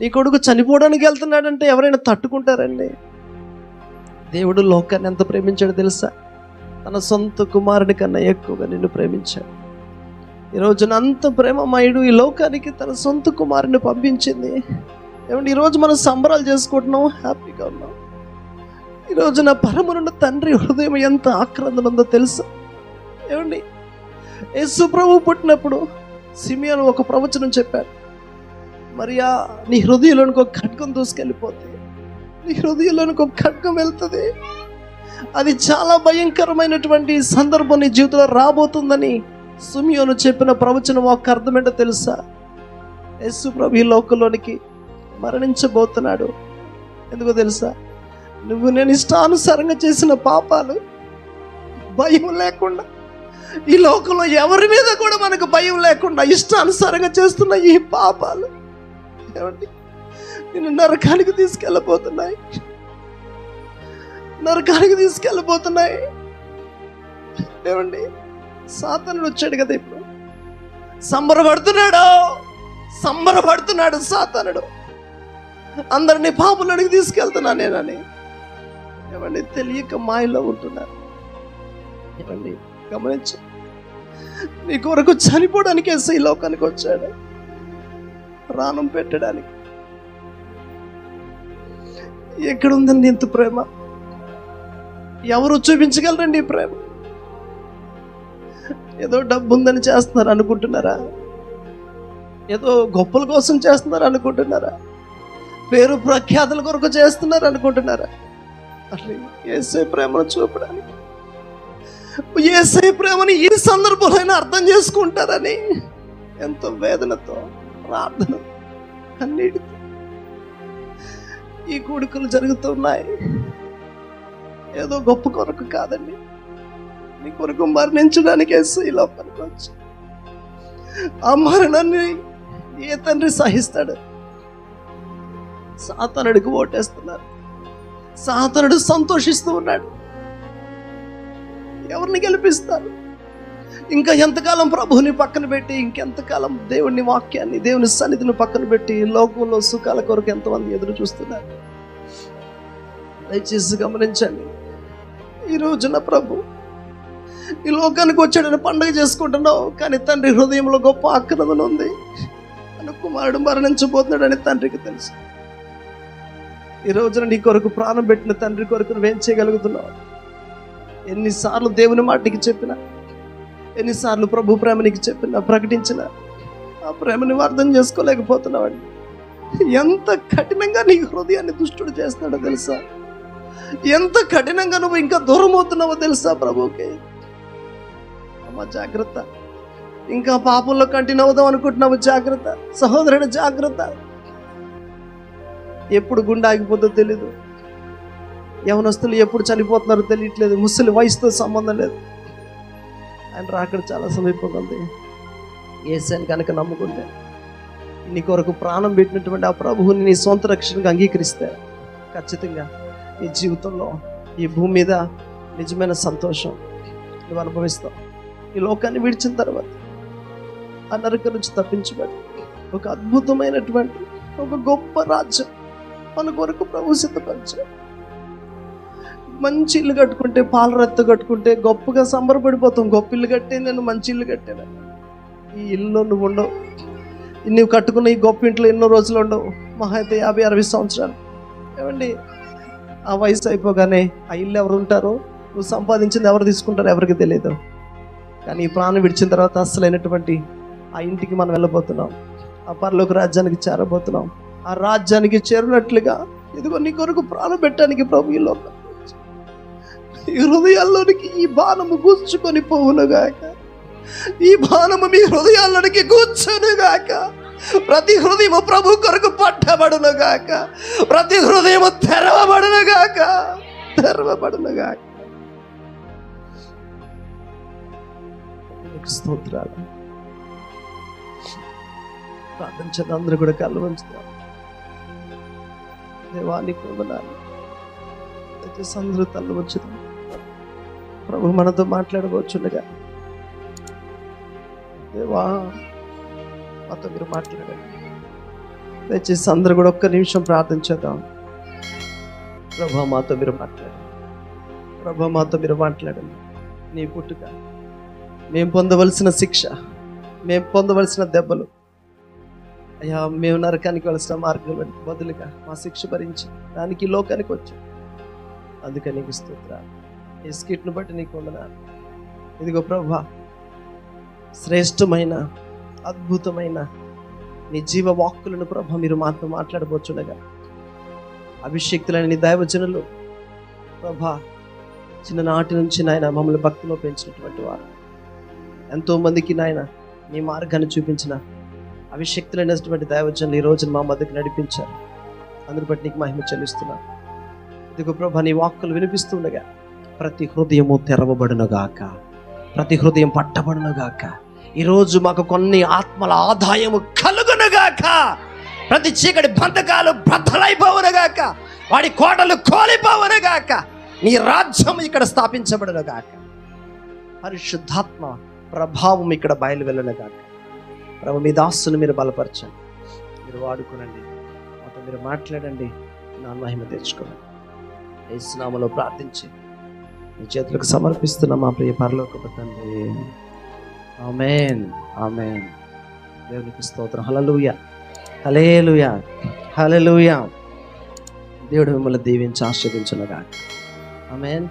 నీ కొడుకు చనిపోవడానికి వెళ్తున్నాడంటే ఎవరైనా తట్టుకుంటారండి? దేవుడు లోకాన్ని ఎంత ప్రేమించాడో తెలుసా? తన సొంత కుమారుడి కన్నా ఎక్కువగా నిన్ను ప్రేమించాడు. ఈ రోజున అంత ప్రేమమయుడు ఈ లోకానికి తన సొంత కుమారుని పంపించింది. ఏమంటే ఈరోజు మనం సంబరాలు చేసుకుంటున్నాం హ్యాపీగా ఉన్నాం. ఈ నా పరమనున్న తండ్రి హృదయం ఎంత ఆక్రందన ఉందో తెలుసా? ఏమండి యేసు ప్రభు పుట్టినప్పుడు సిమియాను ఒక ప్రవచనం చెప్పాడు. మరియా నీ హృదయంలోనికి ఒక ఖడ్గం దూసుకెళ్ళిపోతుంది. నీ హృదయంలోనికి ఒక ఖడ్గం వెళ్తుంది. అది చాలా భయంకరమైనటువంటి సందర్భం నీ జీవితంలో రాబోతుందని సుమియోను చెప్పిన ప్రవచనం ఒక అర్థమేంటో తెలుసా? యేసు ప్రభు ఈ లోకంలోనికి మరణించబోతున్నాడు. ఎందుకో తెలుసా? నువ్వు నేను ఇష్టానుసారంగా చేసిన పాపాలు భయం లేకుండా ఈ లోకంలో ఎవరి మీద కూడా మనకు భయం లేకుండా ఇష్టానుసారంగా చేస్తున్న ఈ పాపాలు కాబట్టి నేను నరకానికి తీసుకెళ్ళబోతున్నాయి. నరకానికి తీసుకెళ్ళబోతున్నాయి. ఏమండి? సాతనుడు వచ్చాడు కదా ఇప్పుడు. సంబరపడుతున్నాడు. సంబరపడుతున్నాడు సాతనుడు. అందరినీ పాపులడికి తీసుకెళ్తున్నా నేనని. ఏమండి? తెలియక మాయలో ఉంటున్నారు. ఏమండి? గమనించు. నీ కొరకు చనిపోవడానికి వేసి ఈ లోకానికి వచ్చాడు. ప్రాణం పెట్టడానికి. ఎక్కడుందండి ఇంత ప్రేమ? ఎవరు చూపించగలరండి ఈ ప్రేమ? ఏదో డబ్బు ఉందని చేస్తున్నారు అనుకుంటున్నారా? ఏదో గొప్పల కోసం చేస్తున్నారు అనుకుంటున్నారా? పేరు ప్రఖ్యాతుల కొరకు చేస్తున్నారు అనుకుంటున్నారా? అసలు ఏసై ప్రేమను చూపడానికి. ఏసై ప్రేమని ఈ సందర్భంలో అర్థం చేసుకుంటారని ఎంతో వేదనతో ప్రార్థన కన్నీటితో. ఈ కోడికలు జరుగుతున్నాయి. ఏదో గొప్ప కొరకు కాదండి. నీ కొరకు మరణించడానికి ఇలా పనికొచ్చు. ఆ మరణాన్ని ఏ తండ్రి సహిస్తాడు? సాతనుడికి ఓటేస్తున్నారు. సాతనుడు సంతోషిస్తూ ఉన్నాడు. ఎవరిని గెలిపిస్తారు? ఇంకా ఎంతకాలం ప్రభువుని పక్కన పెట్టి ఇంకెంతకాలం దేవుని వాక్యాన్ని దేవుని సన్నిధిని పక్కన పెట్టి లోకంలో సుఖాల కొరకు ఎంతమంది ఎదురు చూస్తున్నారు? దయచేసి గమనించండి. ఈ రోజున ప్రభు ఈ లోకానికి వచ్చాడని పండుగ చేసుకుంటున్నావు కానీ తండ్రి హృదయంలో గొప్ప ఆక్రమణ ఉంది. అని కుమారుడు మరణించబోతున్నాడని తండ్రికి తెలుసు. ఈ రోజున నీ కొరకు ప్రాణం పెట్టిన తండ్రి కొరకు నువ్వేం చేయగలుగుతున్నావు? ఎన్నిసార్లు దేవుని మాటికి చెప్పినా ఎన్నిసార్లు ప్రభు ప్రేమ నీకు చెప్పిన ప్రకటించిన ఆ ప్రేమ నువ్వు అర్థం చేసుకోలేకపోతున్నావండి. ఎంత కఠినంగా నీ హృదయాన్ని దుష్టుడు చేస్తాడో తెలుసా? ఎంత కఠినంగా నువ్వు ఇంకా దూరం అవుతున్నావో తెలుసా ప్రభుకి అమ్మ జాగ్రత్త. ఇంకా పాపంలో కంటిన్యూ అవుదాం అనుకుంటున్నావు జాగ్రత్త. సహోదరుడు జాగ్రత్త. ఎప్పుడు గుండె ఆగిపోతుందో తెలీదు. యవనస్తులు ఎప్పుడు చనిపోతున్నారో తెలియట్లేదు. ముసలి వయసుతో సంబంధం లేదు. ఆయన రాకడ చాలా సమీపంగా ఉంది కనుక నమ్ముకుంటే నీ కొరకు ప్రాణం పెట్టినటువంటి ఆ ప్రభువుని నీ సొంత రక్షణగా అంగీకరిస్తే ఖచ్చితంగా నీ జీవితంలో ఈ భూమి మీద నిజమైన సంతోషం నువ్వు అనుభవిస్తావు. ఈ లోకాన్ని విడిచిన తర్వాత ఆ నరక నుంచి తప్పించబడి ఒక అద్భుతమైనటువంటి ఒక గొప్ప రాజ్యం మన కొరకు ప్రభు సిద్ధపరిచాడు. మంచి ఇల్లు కట్టుకుంటే పాల రత్త కట్టుకుంటే గొప్పగా సంబరపడిపోతాం. గొప్ప ఇల్లు కట్టే నేను మంచి ఇల్లు కట్టాను. ఈ ఇల్లు నువ్వు ఉండవు. నువ్వు కట్టుకున్న ఈ గొప్ప ఇంట్లో ఎన్నో రోజులు ఉండవు. మహా అయితే యాభై అరవై సంవత్సరాలు. ఏమండి? ఆ వయసు అయిపోగానే ఆ ఇల్లు ఎవరు ఉంటారో? నువ్వు సంపాదించింది ఎవరు తీసుకుంటారో ఎవరికి తెలియదు కానీ ఈ ప్రాణం విడిచిన తర్వాత అస్సలైనటువంటి ఆ ఇంటికి మనం వెళ్ళబోతున్నాం. ఆ పరలోక రాజ్యానికి చేరబోతున్నాం. ఆ రాజ్యానికి చేరినట్లుగా ఇదిగో నీ కొరకు ప్రాణం పెట్టడానికి ప్రభు ఈ లోకం. ఈ హృదయాల్లోనికి ఈ బాణము గుచ్చుకొని పోవునుగాక ఈ బాణము మీ హృదయాల్లోనికి కూర్చొనుగాక ప్రతి హృదయము ప్రభు కొరకు పట్టబడునుగాక ప్రతి హృదయము తెరవబడునుగాక తెరవబడునుగాక నీకు స్తోత్రాలు. ప్రార్థించిన అందరూ కూడా కళ్ళు వంచుతారు దేవాన్ని వందనాలు. ప్రతి సందరూ తల్లు వచ్చుతాం ప్రభు మనతో మాట్లాడవచ్చుండగా దేవా మాతో మీరు మాట్లాడండి. దయచేసి అందరూ కూడా ఒక్క నిమిషం ప్రార్థించేద్దాం ప్రభా మాతో మీరు మాట్లాడండి. ప్రభా మాతో మీరు మాట్లాడండి. నీ పుట్టుక మేము పొందవలసిన శిక్ష మేము పొందవలసిన దెబ్బలు. అయ్యా మేము నరకానికి వెళ్ళసిన మార్గం బదులుగా మా శిక్ష భరించి. దానికి లోకానికి వచ్చాం. అందుకని నీకు స్తోత్ర ఈ స్కిట్ను బట్టి నీకు వందనాలు. ఇదిగో ప్రభా శ్రేష్టమైన అద్భుతమైన నీ జీవ వాక్కులను ప్రభ మీరు మాతో మాట్లాడబోచుండగా. అభిషక్తులైన నీ దైవజనులు ప్రభా చిన్ననాటి నుంచి నాయన మమ్మల్ని భక్తిలో పెంచినటువంటి వారు. ఎంతోమందికి నాయన నీ మార్గాన్ని చూపించిన అభిషక్తులైనటువంటి దైవజనులు ఈ రోజున మా మధ్యకి నడిపించారు. అందుని బట్టి నీకు మహిమ చెల్లిస్తున్నాను ఇదిగో ప్రభా నీ వాక్కులు వినిపిస్తుండగా ప్రతి హృదయము తెరవబడునుగాక. ప్రతి హృదయం పట్టబడునుగాక. ఈరోజు మాకు కొన్ని ఆత్మల ఆదాయము కలుగునుగాక. ప్రతి చీకటి బంధకాలు బద్దలైపోవునుగాక వాడి కోటలు కోలిపోవునుగాక. నీ రాజ్యం ఇక్కడ స్థాపించబడునుగాక. పరిశుద్ధాత్మ ప్రభావం ఇక్కడ బయలు వెళ్ళనుగాక ప్రభు మీ దాసును మీరు బలపరచండి. మీరు వాడుకునండి. మాతో మీరు మాట్లాడండి. నా మహిమ తెచ్చుకోండి. ఏ స్నామలో ప్రార్థించి మీ చేతులకు సమర్పిస్తున్న మా ప్రియ పరలోక తండ్రి. ఆమెన్. ఆమెన్. దేవునికి స్తోత్రం. హలలుయ హలేలుయ హలలుయ దేవుడు మిమ్మల్ని దీవించి ఆస్వాదించునుగా ఆమెన్.